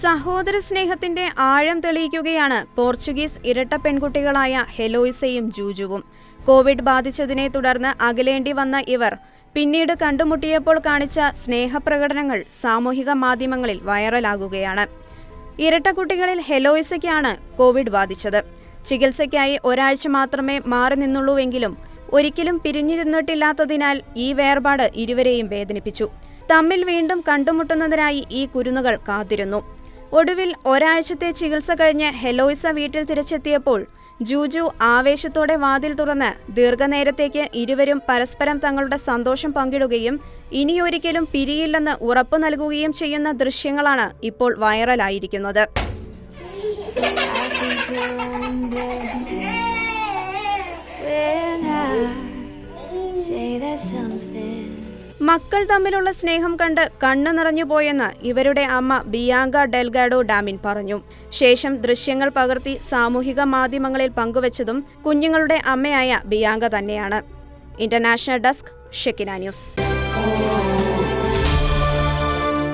സഹോദര സ്നേഹത്തിന്റെ ആഴം തെളിയിക്കുകയാണ് പോർച്ചുഗീസ് ഇരട്ട പെൺകുട്ടികളായ ഹെലോയിസയും ജൂജുവും. കോവിഡ് ബാധിച്ചതിനെ തുടർന്ന് അകലേണ്ടി വന്ന ഇവർ പിന്നീട് കണ്ടുമുട്ടിയപ്പോൾ കാണിച്ച സ്നേഹപ്രകടനങ്ങൾ സാമൂഹിക മാധ്യമങ്ങളിൽ വൈറലാകുകയാണ്. ഇരട്ടക്കുട്ടികളിൽ ഹെലോയിസയ്ക്കാണ് കോവിഡ് ബാധിച്ചത്. ചികിത്സയ്ക്കായി ഒരാഴ്ച മാത്രമേ മാറി നിന്നുള്ളൂവെങ്കിലും ഒരിക്കലും പിരിഞ്ഞിരുന്നിട്ടില്ലാത്തതിനാൽ ഈ വേർപാട് ഇരുവരെയും വേദനിപ്പിച്ചു. തമ്മിൽ വീണ്ടും കണ്ടുമുട്ടുന്നതിനായി ഈ കുരുന്നുകൾ കാത്തിരുന്നു. ഒടുവിൽ ഒരാഴ്ചത്തെ ചികിത്സ കഴിഞ്ഞ് ഹെലോയിസ വീട്ടിൽ തിരിച്ചെത്തിയപ്പോൾ ജൂജു ആവേശത്തോടെ വാതിൽ തുറന്ന് ദീർഘനേരത്തേക്ക് ഇരുവരും പരസ്പരം തങ്ങളുടെ സന്തോഷം പങ്കിടുകയും ഇനിയൊരിക്കലും പിരിയില്ലെന്ന് ഉറപ്പു നൽകുകയും ചെയ്യുന്ന ദൃശ്യങ്ങളാണ് ഇപ്പോൾ വൈറലായിരിക്കുന്നത്. മക്കൾ തമ്മിലുള്ള സ്നേഹം കണ്ട് കണ്ണു നിറഞ്ഞുപോയെന്ന് ഇവരുടെ അമ്മ ബിയാങ്ക ഡെൽഗാഡോ ഡാമിൻ പറഞ്ഞു. ശേഷം ദൃശ്യങ്ങൾ പകർത്തി സാമൂഹിക മാധ്യമങ്ങളിൽ പങ്കുവച്ചതും കുഞ്ഞുങ്ങളുടെ അമ്മയായ ബിയാങ്ക തന്നെയാണ്. International desk Shekina news.